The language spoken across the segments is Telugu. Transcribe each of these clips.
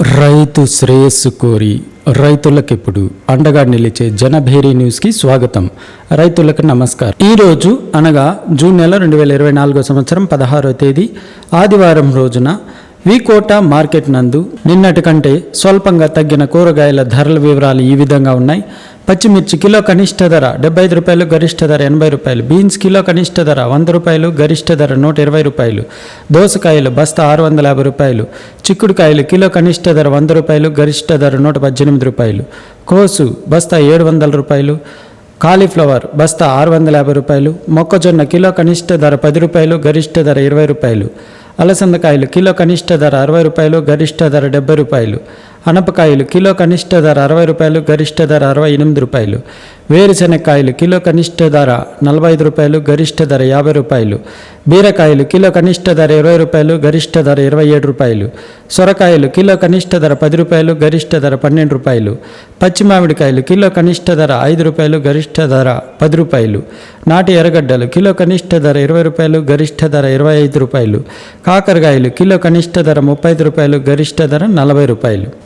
రైతు శ్రేయస్సు కోరి రైతులకు ఇప్పుడు అండగా నిలిచే జనభేరీ న్యూస్కి స్వాగతం. రైతులకు నమస్కారం. ఈరోజు అనగా జూన్ నెల రెండు వేల ఇరవై నాలుగో సంవత్సరం పదహారో తేదీ ఆదివారం రోజున వికోట మార్కెట్ నందు నిన్నటి కంటే స్వల్పంగా తగ్గిన కూరగాయల ధరల వివరాలు ఈ విధంగా ఉన్నాయి. పచ్చిమిర్చి కిలో కనిష్ట ధర డెబ్బై ఐదు రూపాయలు గరిష్ట ధర ఎనభై రూపాయలు. బీన్స్ కిలో కనిష్ట ధర వంద రూపాయలు గరిష్ట ధర నూట ఇరవై రూపాయలు. దోసకాయలు బస్తా ఆరు వందల యాభై రూపాయలు. చిక్కుడుకాయలు కిలో కనిష్ట ధర వంద రూపాయలు గరిష్ట ధర నూట పద్దెనిమిది రూపాయలు. కోసు బస్తా ఏడు వందల రూపాయలు. కాలీఫ్లవర్ బస్తా ఆరు వందల యాభై రూపాయలు. మొక్కజొన్న కిలో కనిష్ట ధర పది రూపాయలు గరిష్ట ధర ఇరవై రూపాయలు. అలసందకాయలు కిలో కనిష్ట ధర అరవై రూపాయలు గరిష్ట ధర డెబ్బై రూపాయలు. అనపకాయలు కిలో కనిష్ట ధర అరవై రూపాయలు గరిష్ట ధర అరవై ఎనిమిది రూపాయలు. వేరుశెనగకాయలు కిలో కనిష్ట ధర నలభై ఐదు రూపాయలు గరిష్ట ధర యాభై రూపాయలు. బీరకాయలు కిలో కనిష్ట ధర ఇరవై రూపాయలు గరిష్ట ధర ఇరవై ఏడు రూపాయలు. సొరకాయలు కిలో కనిష్ట ధర పది రూపాయలు గరిష్ట ధర పన్నెండు రూపాయలు. పచ్చి మామిడికాయలు కిలో కనిష్ట ధర ఐదు రూపాయలు గరిష్ట ధర పది రూపాయలు. నాటి ఎర్రగడ్డలు కిలో కనిష్ట ధర ఇరవై రూపాయలు గరిష్ట ధర ఇరవై ఐదు రూపాయలు. కాకరకాయలు కిలో కనిష్ట ధర ముప్పై ఐదు రూపాయలు గరిష్ట ధర నలభై రూపాయలు.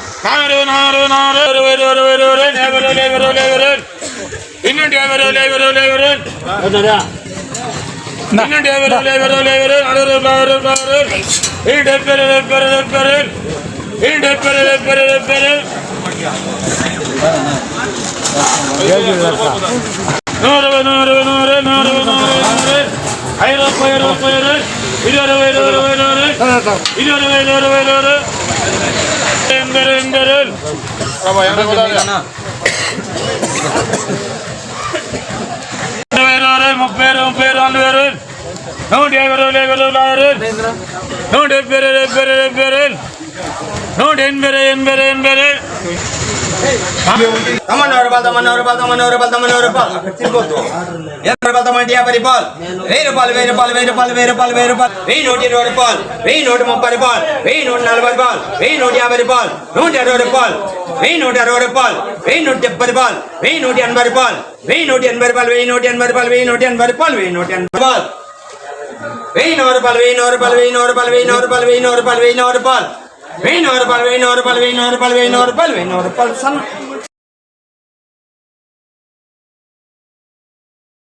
നൂറ് നൂറ് നൂറ് നൂറ് നൂറ് ஐரோப்பா ஐரோப்பா இருபது இருபது இருபது இருபது இருபது இருபது ఎందరు ఎందరు ఇరవై ఇరవై ముప్పై ముప్పై రెండు వేలు నూట యాభై రోజులు యాభై రోజులు ఆరు నూట డెబ్బై డెబ్బై డెబ్బై ನೋಡಿ ಏನ್ ಬೇರೆ ಏನ್ ಬೇರೆ ಏನ್ ಬೇರೆ ತಮ್ಮನವರ ಬಾಲ್ ತಮ್ಮನವರ ಬಾಲ್ ತಮ್ಮನವರ ಬಾಲ್ ತಮ್ಮನವರ ಬಾಲ್ ತಿರ್ಬೋದು ಎಲ್ಲರ ಬಾಲ್ ತಮ್ಮ ಇಂಡಿಯಾ ಬರಿ ಬಾಲ್ ವೆಯ್ಯ ಬಾಲ್ ವೆಯ್ಯ ಬಾಲ್ ವೆಯ್ಯ ಬಾಲ್ ವೆಯ್ಯ ಬಾಲ್ ವೆಯ್ಯ ಬಾಲ್ ವೆಯ್ಯ ನೋಟಿ ಇರವರೆ ಬಾಲ್ ವೆಯ್ಯ ನೋಟಿ ಮುಪ್ಪೈ ಬಾಲ್ ವೆಯ್ಯ ನೋಟಿ నలభై బాల్ వెయ్యి నూట యాభై బాల్ నూట అరవై రూపాయలు వెయ్యి నూట అరవై రూపాయలు వెయ్యి నూట డెబ్బై రూపాయలు వెయ్యి నూట ఎనభై రూపాయలు వెయ్యి నూట ఎనభై రూపాయలు వెయ్యి నూట ఎనభై రూపాయలు వెయ్యి నూట ఎనభై రూపాయలు వెయ్యి నూట ఎనభై రూపాయలు వెయ్యి నూరు రూపాయలు వెయ్యి నూరు రూపాయలు వెయ్యి నూరు రూపాయలు వెయ్యి నూరు రూపాయలు వెయ్యి నూరు రూపాయలు వెయ్యి నూరు రూపాయలు వెయ్యి నూరు రూపాయలు வேணும் ஒரு பால் வேணும் ஒரு பால் வேணும் ஒரு பால் வேணும் ஒரு பால் வேணும் ஒரு பால் சன்.